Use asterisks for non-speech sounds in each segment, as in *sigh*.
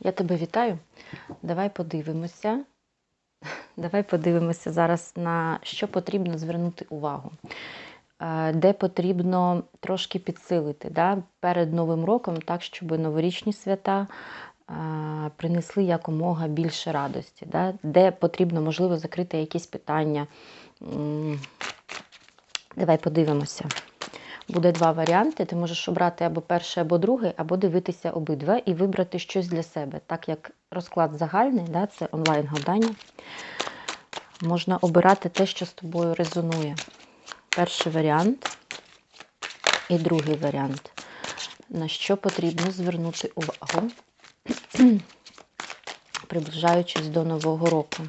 Я тебе вітаю. Давай подивимося. Давай подивимося зараз на що потрібно звернути увагу, Е, де потрібно трошки підсилити да, перед Новим роком, так, щоб новорічні свята е, принесли якомога більше радості, да, де потрібно, можливо, закрити якісь питання. Давай подивимося. Буде два варіанти. Ти можеш обрати або перший, або другий, або дивитися обидва і вибрати щось для себе. Так як розклад загальний, да, це онлайн-гадання. Можна обирати те, що з тобою резонує. Перший варіант і другий варіант. На що потрібно звернути увагу, *clears throat* приближаючись до Нового року.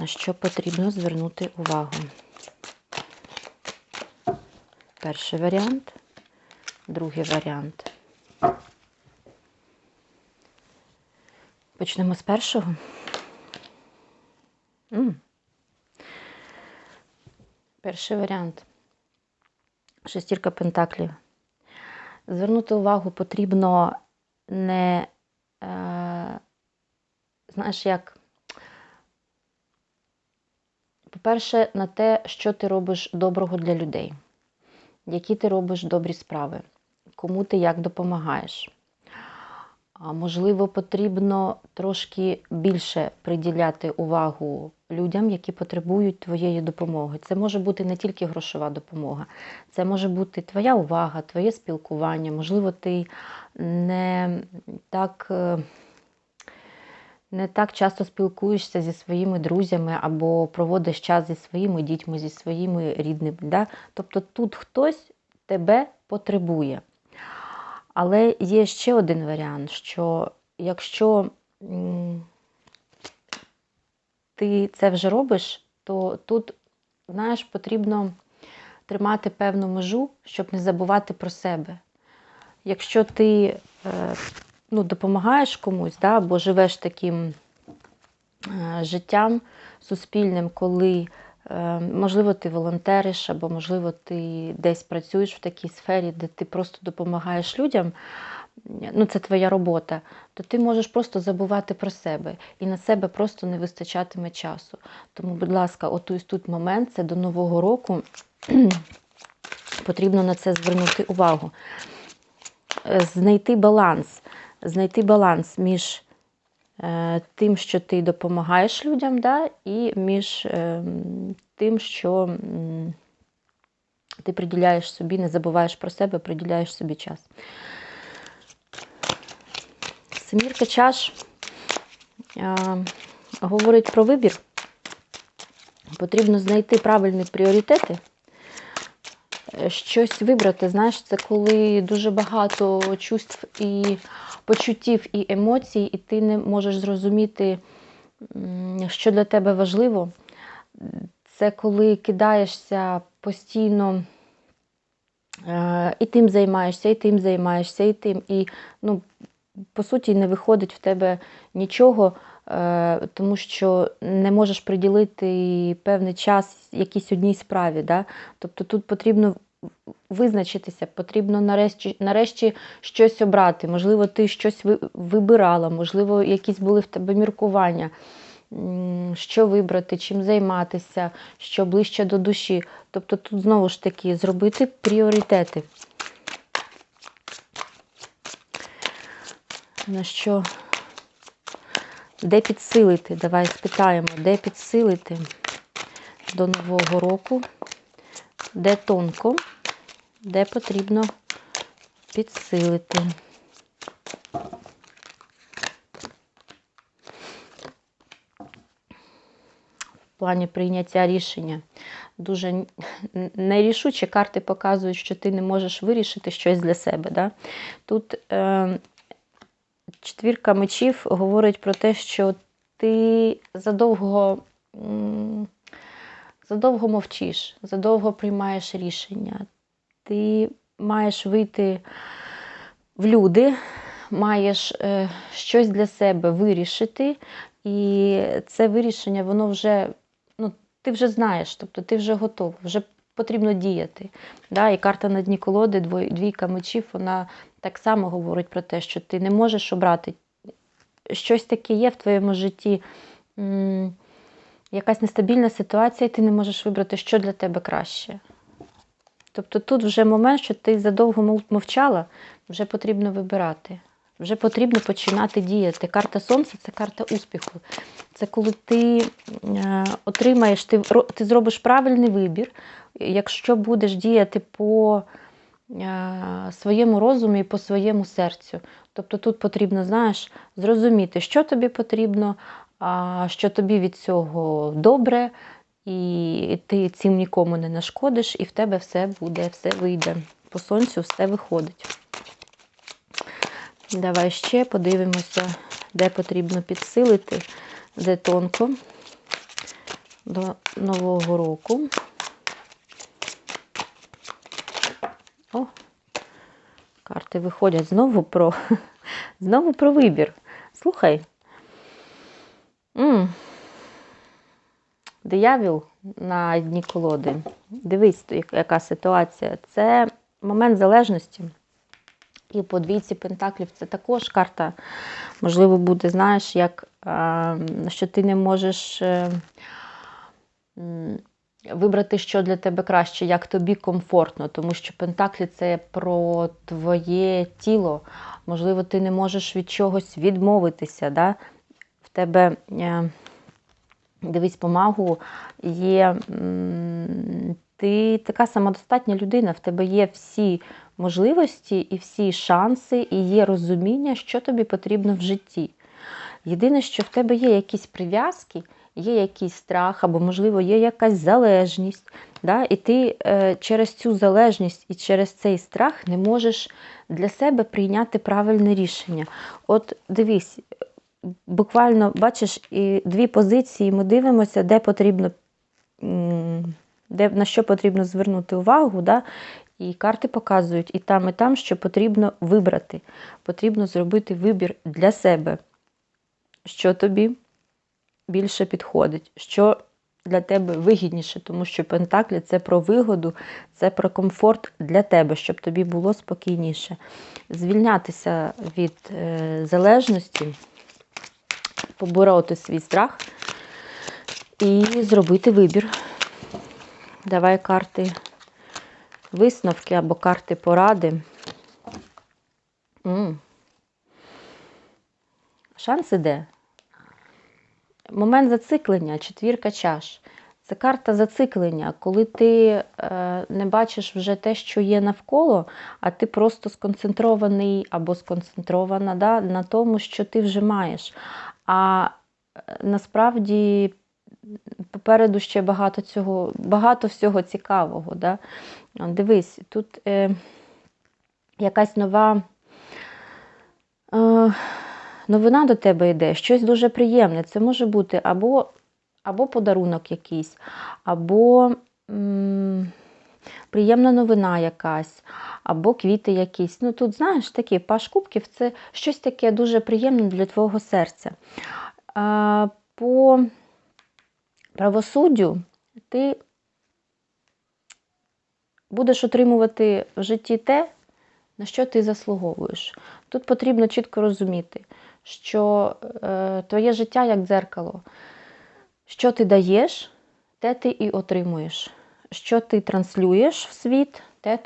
На що потрібно звернути увагу? Перший варіант, другий варіант. Почнемо з першого. Перший варіант. Шестірка пентаклів. Звернути увагу потрібно не, е, знаєш, як, по-перше, на те, що ти робиш доброго для людей, які ти робиш добрі справи, кому ти як допомагаєш. Можливо, потрібно трошки більше приділяти увагу людям, які потребують твоєї допомоги. Це може бути не тільки грошова допомога, це може бути твоя увага, твоє спілкування. Можливо, ти не так, е, не так часто спілкуєшся зі своїми друзями або проводиш час зі своїми дітьми, зі своїми рідними. Да? Тобто тут хтось тебе потребує. Але є ще один варіант, що якщо ти це вже робиш, то тут, знаєш, потрібно тримати певну межу, щоб не забувати про себе. Якщо ти е, ну, допомагаєш комусь, да, або живеш таким е, життям суспільним, коли, е, можливо, ти волонтериш, або, можливо, ти десь працюєш в такій сфері, де ти просто допомагаєш людям, ну, це твоя робота, то ти можеш просто забувати про себе, і на себе просто не вистачатиме часу. Тому, будь ласка, отусь тут момент, це до Нового року *clears throat* потрібно на це звернути увагу. Е, Знайти баланс, знайти баланс між е, тим, що ти допомагаєш людям, да, і між е, тим, що ти приділяєш собі, не забуваєш про себе, приділяєш собі час. Семірка чаш е, говорить про вибір. Потрібно знайти правильні пріоритети, щось вибрати. Знаєш, це коли дуже багато чувств і почуттів і емоцій, і ти не можеш зрозуміти, що для тебе важливо. Це коли кидаєшся постійно е, і тим займаєшся, і тим займаєшся, і тим. І, ну, по суті, не виходить в тебе нічого, тому що не можеш приділити певний час якійсь одній справі. Да? Тобто тут потрібно визначитися, потрібно нарешті, нарешті щось обрати. Можливо, ти щось вибирала, можливо, якісь були в тебе міркування. Що вибрати, чим займатися, що ближче до душі. Тобто тут знову ж таки зробити пріоритети. На що? Де підсилити? Давай спитаємо, де підсилити до Нового року, де тонко, де потрібно підсилити. В плані прийняття рішення. Дуже нерішучі карти показують, що ти не можеш вирішити щось для себе. Да? Тут е, четвірка мечів говорить про те, що ти задовго, задовго мовчиш, задовго приймаєш рішення. Ти маєш вийти в люди, маєш е, щось для себе вирішити, і це вирішення, воно вже, ну, ти вже знаєш, тобто ти вже готов, вже потрібно діяти. Да? І карта на дні колоди, двійка мечів, вона так само говорить про те, що ти не можеш обрати щось таке є в твоєму житті, якась нестабільна ситуація, і ти не можеш вибрати, що для тебе краще. Тобто тут вже момент, що ти задовго мовчала, вже потрібно вибирати. Вже потрібно починати діяти. Карта Сонця це карта успіху. Це коли ти е, отримаєш, ти, ти зробиш правильний вибір, якщо будеш діяти по е, своєму розумі і по своєму серцю. Тобто тут потрібно, знаєш, зрозуміти, що тобі потрібно, що тобі від цього добре, і ти цим нікому не нашкодиш, і в тебе все буде, все вийде. По сонцю все виходить. Давай ще подивимося, де потрібно підсилити, де тонко до Нового року. О, карти виходять знову про, *laughs* знову про вибір. Слухай. Диявіл на дні колоди. Дивись, яка ситуація. Це момент залежності. І по двійці пентаклів це також карта, можливо, буде, знаєш, як е, що ти не можеш е, вибрати, що для тебе краще, як тобі комфортно, тому що пентаклі це про твоє тіло. Можливо, ти не можеш від чогось відмовитися. Да? В тебе, е, дивись, помагу є. Ти така самодостатня людина, в тебе є всі можливості і всі шанси, і є розуміння, що тобі потрібно в житті. Єдине, що в тебе є якісь прив'язки, є якийсь страх, або, можливо, є якась залежність. Да? І ти е, через цю залежність і через цей страх не можеш для себе прийняти правильне рішення. От дивись, буквально бачиш, і дві позиції ми дивимося, де потрібно. Де, на що потрібно звернути увагу, да? І карти показують і там, і там, що потрібно вибрати. Потрібно зробити вибір для себе, що тобі більше підходить, що для тебе вигідніше, тому що Пентаклі це про вигоду, це про комфорт для тебе, щоб тобі було спокійніше. Звільнятися від е, залежності, побороти свій страх і зробити вибір. Давай карти висновки або карти поради. М. Шанс іде. Момент зациклення, четвірка чаш. Це карта зациклення, коли ти е, не бачиш вже те, що є навколо, а ти просто сконцентрований або сконцентрована да, на тому, що ти вже маєш. А е, насправді попереду ще багато цього, багато всього цікавого. Да? Дивись, тут е, якась нова е, новина до тебе йде, щось дуже приємне. Це може бути або, або подарунок якийсь, або м, приємна новина якась, або квіти якісь. Ну тут, знаєш, такі паш кубків це щось таке дуже приємне для твого серця. А, по правосуддю ти будеш отримувати в житті те, на що ти заслуговуєш. Тут потрібно чітко розуміти, що е, твоє життя як дзеркало. Що ти даєш, те ти і отримуєш. Що ти транслюєш в світ, те,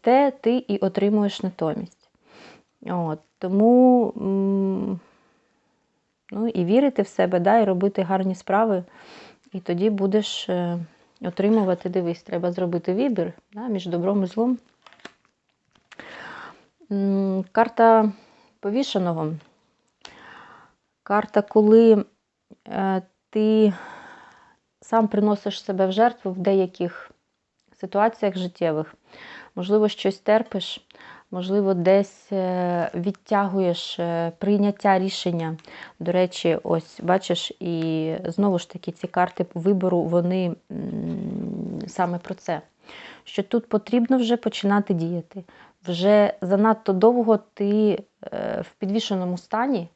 те ти і отримуєш натомість. От, тому ну, і вірити в себе, да, і робити гарні справи, і тоді будеш е, отримувати, дивись, треба зробити вибір да, між добром і злом. Карта повішеного. Карта, коли е, ти сам приносиш себе в жертву в деяких ситуаціях життєвих. Можливо, щось терпиш, можливо, десь е, відтягуєш е, прийняття рішення. До речі, ось бачиш, і знову ж таки ці карти вибору, вони саме про це. Що тут потрібно вже починати діяти. Вже занадто довго ти е, в підвішеному стані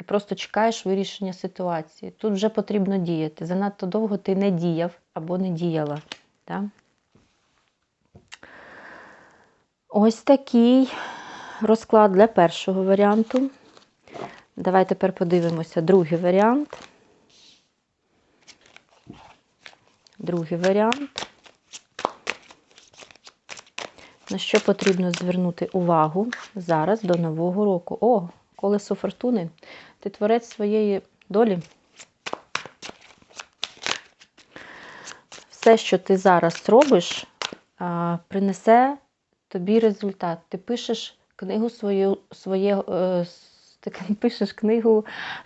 і просто чекаєш вирішення ситуації. Тут вже потрібно діяти. Занадто довго ти не діяв або не діяла. Так? Ось такий розклад для першого варіанту. Давай тепер подивимося другий варіант. Другий варіант. На що потрібно звернути увагу зараз до Нового року? О, колесо фортуни. Ти творець своєї долі. Все, що ти зараз робиш, принесе тобі результат. Ти пишеш книгу свою, своє, е, ти *laughs* пишеш книгу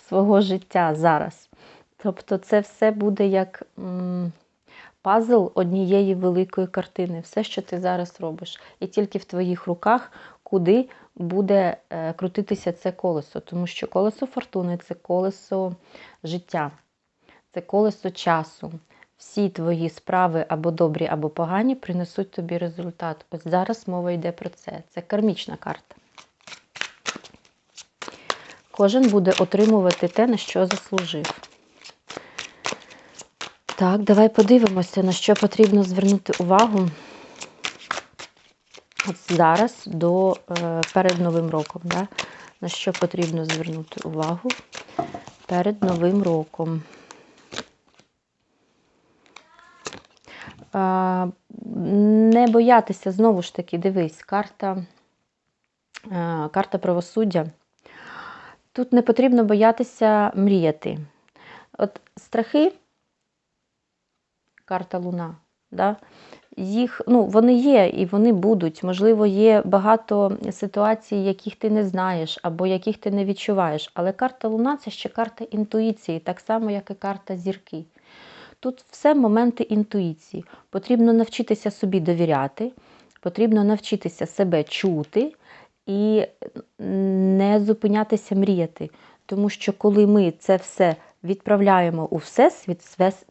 свого життя зараз. Тобто це все буде як м, пазл однієї великої картини. Все, що ти зараз робиш. І тільки в твоїх руках, куди буде е, крутитися це колесо. Тому що колесо фортуни це колесо життя, це колесо часу. Всі твої справи або добрі, або погані принесуть тобі результат. Ось зараз мова йде про це. Це кармічна карта. Кожен буде отримувати те, на що заслужив. Так, давай подивимося, на що потрібно звернути увагу от зараз до е, перед Новим роком. Да? На що потрібно звернути увагу перед Новим роком. Не боятися, знову ж таки, дивись, карта, е, карта правосуддя. Тут не потрібно боятися мріяти. От страхи, карта Луна, да? їх, ну, вони є і вони будуть. Можливо, є багато ситуацій, яких ти не знаєш або яких ти не відчуваєш. Але карта Луна це ще карта інтуїції, так само, як і карта зірки. Тут все моменти інтуїції. Потрібно навчитися собі довіряти, потрібно навчитися себе чути і не зупинятися мріяти. Тому що коли ми це все відправляємо у Всесвіт,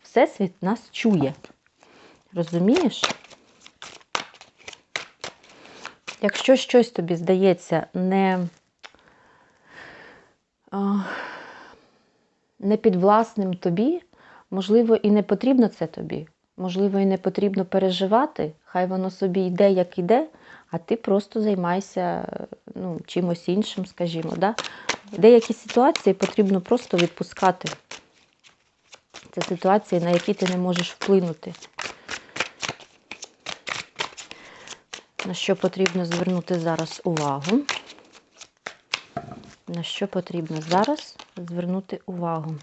Всесвіт нас чує. Розумієш? Якщо щось тобі здається не, не підвласним тобі, можливо, і не потрібно це тобі. Можливо, і не потрібно переживати, хай воно собі йде, як іде, а ти просто займайся ну, чимось іншим, скажімо. Да? Деякі ситуації потрібно просто відпускати. Це ситуації, на які ти не можеш вплинути. На що потрібно звернути зараз увагу? На що потрібно зараз звернути увагу?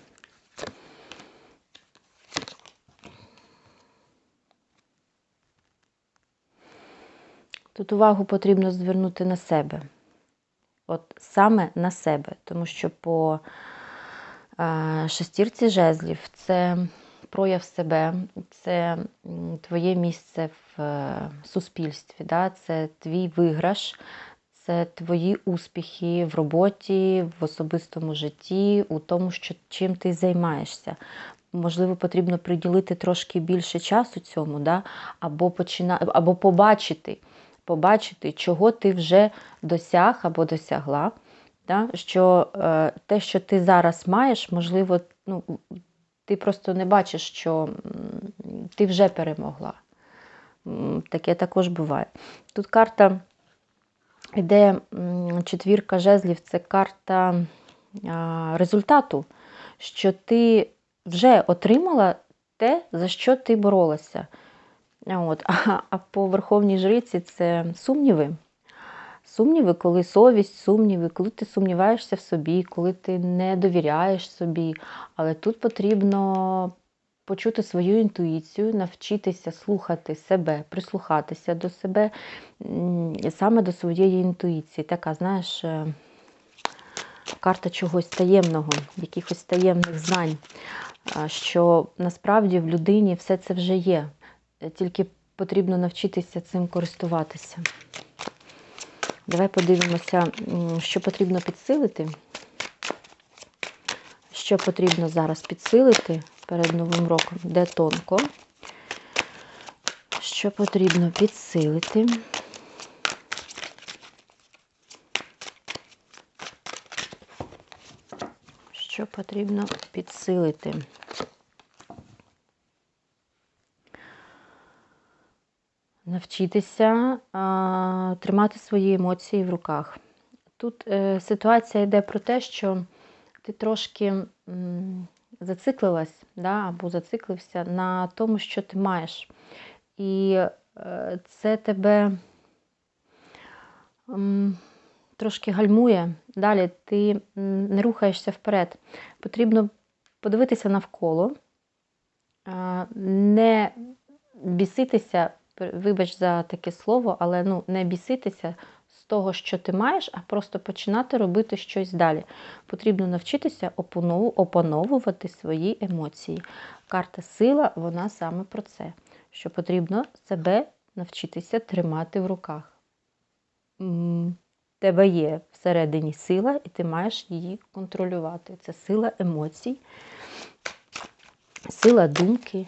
Тут увагу потрібно звернути на себе. От саме на себе, тому що по е, шестірці жезлів це прояв себе, це твоє місце в е, суспільстві, да? це твій виграш, це твої успіхи в роботі, в особистому житті, у тому, що, чим ти займаєшся. Можливо, потрібно приділити трошки більше часу цьому, да? або, почина... або побачити, побачити, чого ти вже досяг або досягла. Да? Що е, те, що ти зараз маєш, можливо, ну, ти просто не бачиш, що ти вже перемогла. Таке також буває. Тут карта йде четвірка жезлів, це карта результату, що ти вже отримала те, за що ти боролася. От. А, *laughs* а по Верховній Жриці це сумніви. Сумніви, коли совість, сумніви, коли ти сумніваєшся в собі, коли ти не довіряєш собі. Але тут потрібно почути свою інтуїцію, навчитися слухати себе, прислухатися до себе, саме до своєї інтуїції. Така, знаєш, е, карта чогось таємного, якихось таємних знань, що насправді в людині все це вже є. Тільки потрібно навчитися цим користуватися. Давай подивимося, що потрібно підсилити. Що потрібно зараз підсилити перед Новим роком, де тонко. Що потрібно підсилити. Що потрібно підсилити. Навчитися а, тримати свої емоції в руках. Тут е, ситуація йде про те, що ти трошки м, зациклилась да, або зациклився на тому, що ти маєш. І е, це тебе м, трошки гальмує. Далі ти не рухаєшся вперед. Потрібно подивитися навколо, е, не біситися, вибач за таке слово, але ну, не біситися з того, що ти маєш, а просто починати робити щось далі. Потрібно навчитися опанову- опановувати свої емоції. Карта сила, вона саме про це, що потрібно себе навчитися тримати в руках. Тебе є всередині сила, і ти маєш її контролювати. Це сила емоцій, сила думки.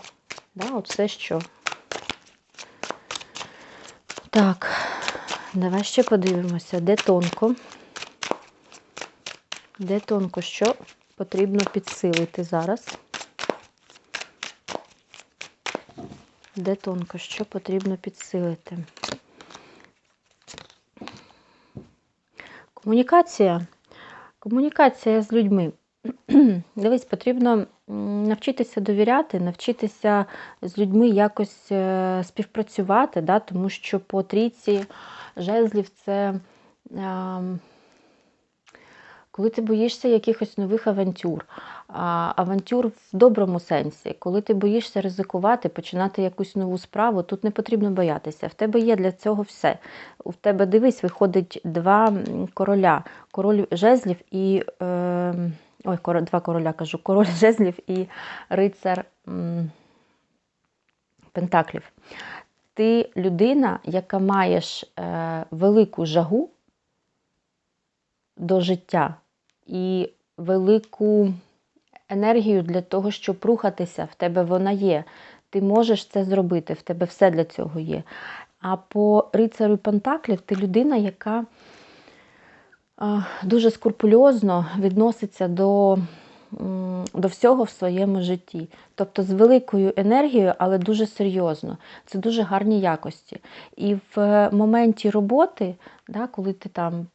Да, от все, що. Так, давай ще подивимося, де тонко. Де тонко, що потрібно підсилити зараз. Де тонко, що потрібно підсилити. Комунікація. Комунікація з людьми. *clears throat* Дивись, потрібно навчитися довіряти, навчитися з людьми якось е, співпрацювати, да, тому що по трійці жезлів це ем, коли ти боїшся якихось нових авантюр, а, авантюр в доброму сенсі, коли ти боїшся ризикувати, починати якусь нову справу, тут не потрібно боятися. В тебе є для цього все. У тебе дивись, виходить два короля: король жезлів і. Е, ой, коро- два короля кажу, король *laughs* жезлів і рицар м, Пентаклів. Ти людина, яка маєш е, велику жагу до життя і велику енергію для того, щоб рухатися. В тебе вона є. Ти можеш це зробити, в тебе все для цього є. А по рицарю Пентаклів ти людина, яка дуже скрупульозно відноситься до, до всього в своєму житті. Тобто з великою енергією, але дуже серйозно. Це дуже гарні якості. І в е, моменті роботи, да, коли ти там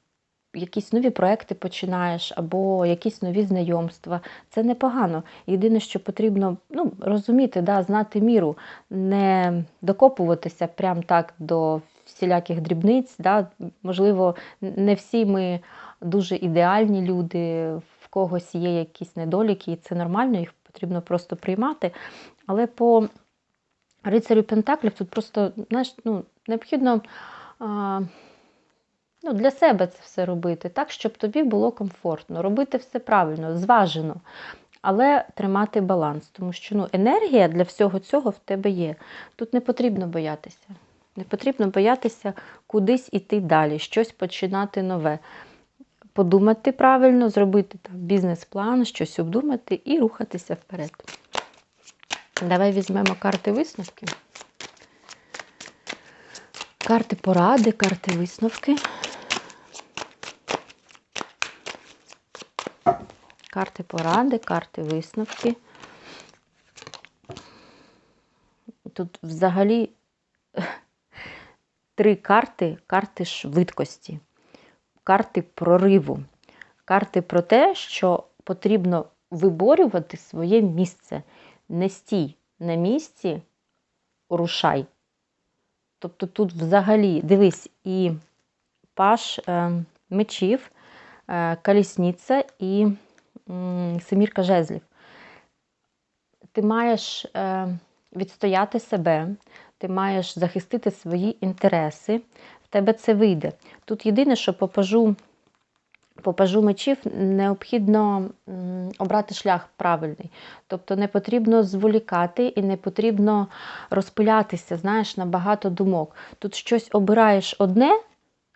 якісь нові проекти починаєш, або якісь нові знайомства. Це непогано. Єдине, що потрібно ну, розуміти, да, знати міру, не докопуватися прям так до всіляких дрібниць. Да. Можливо, не всі ми дуже ідеальні люди, в когось є якісь недоліки, і це нормально, їх потрібно просто приймати. Але по рицарю Пентаклів тут просто знаєш, ну, необхідно. А, ну, для себе це все робити, так, щоб тобі було комфортно, робити все правильно, зважено, але тримати баланс, тому що ну, енергія для всього цього в тебе є. Тут не потрібно боятися. Не потрібно боятися кудись іти далі, щось починати нове. Подумати правильно, зробити там бізнес-план, щось обдумати і рухатися вперед. Давай візьмемо карти висновки. Карти поради, карти висновки. Карти поради, карти висновки. Тут взагалі три карти, карти швидкості, карти прориву, карти про те, що потрібно виборювати своє місце. Не стій на місці, рушай. Тобто тут взагалі, дивись, і паш е, мечів, е, колісниця і м, семірка жезлів. Ти маєш е, відстояти себе, ти маєш захистити свої інтереси, в тебе це вийде. Тут єдине, що попажу, попажу мечів, необхідно обрати шлях правильний. Тобто не потрібно зволікати і не потрібно розпилятися, знаєш, на багато думок. Тут щось обираєш одне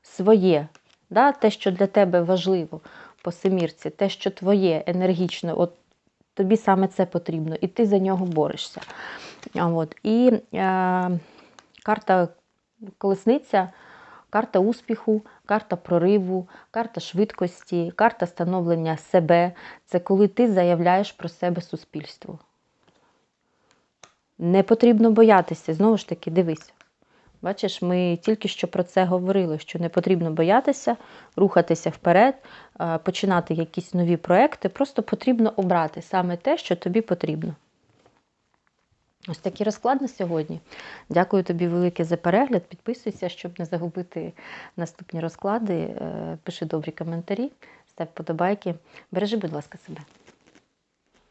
своє, да, те, що для тебе важливо по семірці, те, що твоє енергічно, от тобі саме це потрібно, і ти за нього борешся. От. І е, карта колесниця, карта успіху, карта прориву, карта швидкості, карта становлення себе. Це коли ти заявляєш про себе суспільству. Не потрібно боятися, знову ж таки, дивись. Бачиш, ми тільки що про це говорили, що не потрібно боятися, рухатися вперед, починати якісь нові проекти. Просто потрібно обрати саме те, що тобі потрібно. Ось такий розклад на сьогодні. Дякую тобі велике за перегляд. Підписуйся, щоб не загубити наступні розклади. Е, Пиши добрі коментарі, став подобайки. Бережи, будь ласка, себе.